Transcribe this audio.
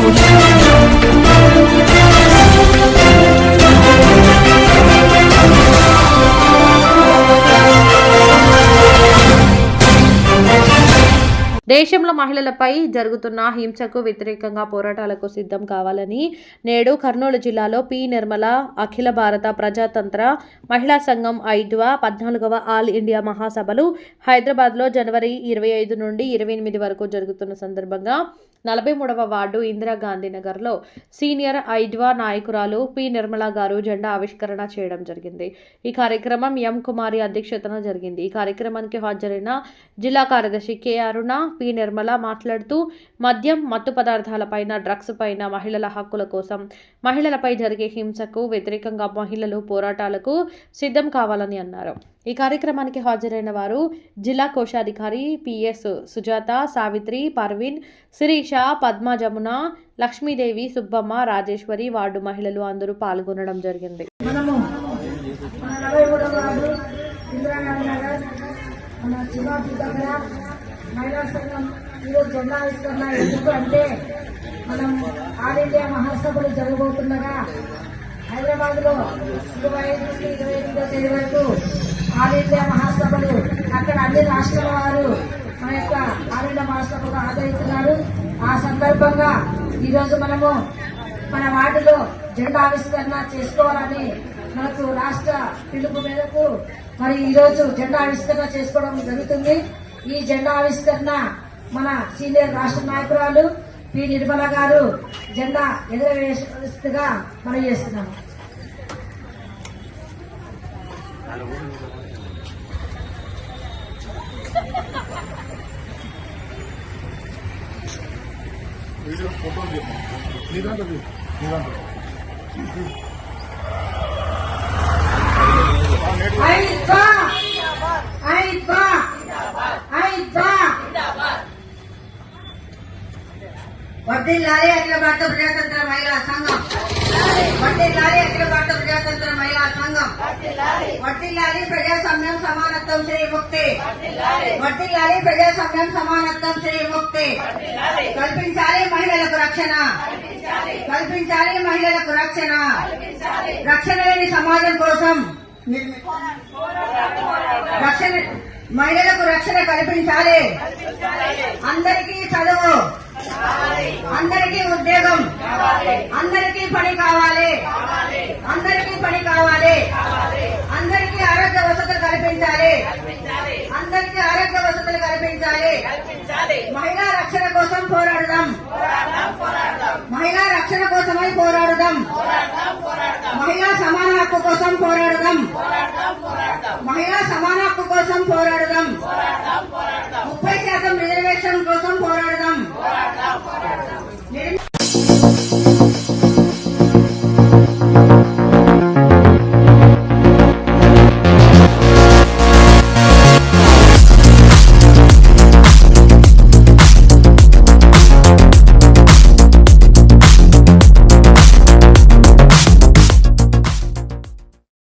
Música దేశంలో మహిళలపై జరుగుతున్న హింసకు వ్యతిరేకంగా పోరాటాలకు సిద్ధం కావాలని నేడు కర్నూలు జిల్లాలో పి. నిర్మల అఖిల భారత ప్రజాతంత్ర మహిళా సంఘం ఐదవ పద్నాలుగవ ఆల్ ఇండియా మహాసభలు హైదరాబాద్లో జనవరి ఇరవై ఐదు నుండి ఇరవై ఎనిమిది వరకు జరుగుతున్న సందర్భంగా నలభై మూడవ వార్డు ఇందిరాగాంధీ నగర్లో సీనియర్ ఐద్వా నాయకురాలు పి. నిర్మల గారు జెండా ఆవిష్కరణ చేయడం జరిగింది. ఈ కార్యక్రమం ఎం. కుమారి అధ్యక్షతన జరిగింది. ఈ కార్యక్రమానికి హాజరైన జిల్లా కార్యదర్శి కె. అరుణ పి. నిర్మల మాట్లాడుతూ మద్యం మత్తు పదార్థాలపైన డ్రగ్స్ పైన మహిళల హక్కుల కోసం మహిళలపై జరిగే హింసకు వ్యతిరేకంగా మహిళలు పోరాటాలకు సిద్ధం కావాలని అన్నారు. ఈ కార్యక్రమానికి హాజరైన వారు జిల్లా కోశాధికారి P S Sujatha Savitri Parveen Sirisha Padma Jamuna Lakshmidevi Subbamma Rajeshwari ward మహిళలు అందరూ పాల్గొనడం జరిగింది. మన మహిళా సంఘం ఈరోజు జెండా ఆవిష్కరణ ఎందుకు అంటే మనం ఆల్ ఇండియా మహాసభలు జరగబోతుండగా హైదరాబాద్లో ఇరవై ఐదు నుండి ఇరవై ఎనిమిదో తేదీ వరకు ఆల్ ఇండియా మహాసభలు అక్కడ అన్ని రాష్ట్రాల వారు మన యొక్క ఆల్ ఇండియా మహాసభకు ఆదరిస్తున్నారు ఆ సందర్భంగా ఈరోజు మనము మన వాటిలో జెండా ఆవిష్కరణ చేసుకోవాలని మనకు రాష్ట్ర పిలుపు మేరకు మరి ఈరోజు జెండా ఆవిష్కరణ చేసుకోవడం జరుగుతుంది. ఈ జెండా ఆవిష్కరణ మన సీనియర్ రాష్ట్ర నాయకురాలు పి. నిర్మల గారు జెండా ఎదురవేస్తుగా మనం చేస్తున్నాము ఐద్వా ఐద్వా వర్ధిల్లాలి అఖిల భారత ప్రజాతంత్ర మహిళా సంఘం. వర్ధిల్లాలి అఖిల భారత ప్రజాతంత్ర మహిళా సంఘం. వర్ధిల్లాలి ప్రజాస్వామ్యం సమానత్వం శ్రీ ముక్తి. వర్ధిల్లాలి ప్రజాస్వామ్యం సమానత్వం శ్రీ ముక్తి. కల్పించాలి మహిళలకు రక్షణ. కల్పించాలి మహిళలకు రక్షణ. రక్షణ లేని సమాజం కోసం రక్షణ మహిళలకు రక్షణ కల్పించాలి. అందరూ అందరికీ ఉద్యోగం. అందరికీ పని కావాలి. అందరికీ పని కావాలి. అందరికీ ఆరోగ్య వసతులు కల్పించాలి. అందరికీ ఆరోగ్య వసతులు కల్పించాలి. మహిళా రక్షణ కోసం పోరాడదాం. మహిళా రక్షణ కోసమై పోరాడదాం. మహిళా సమాన హక్కు కోసం పోరాడదాం. మహిళా సమాన హక్కు కోసం పోరాడదాం.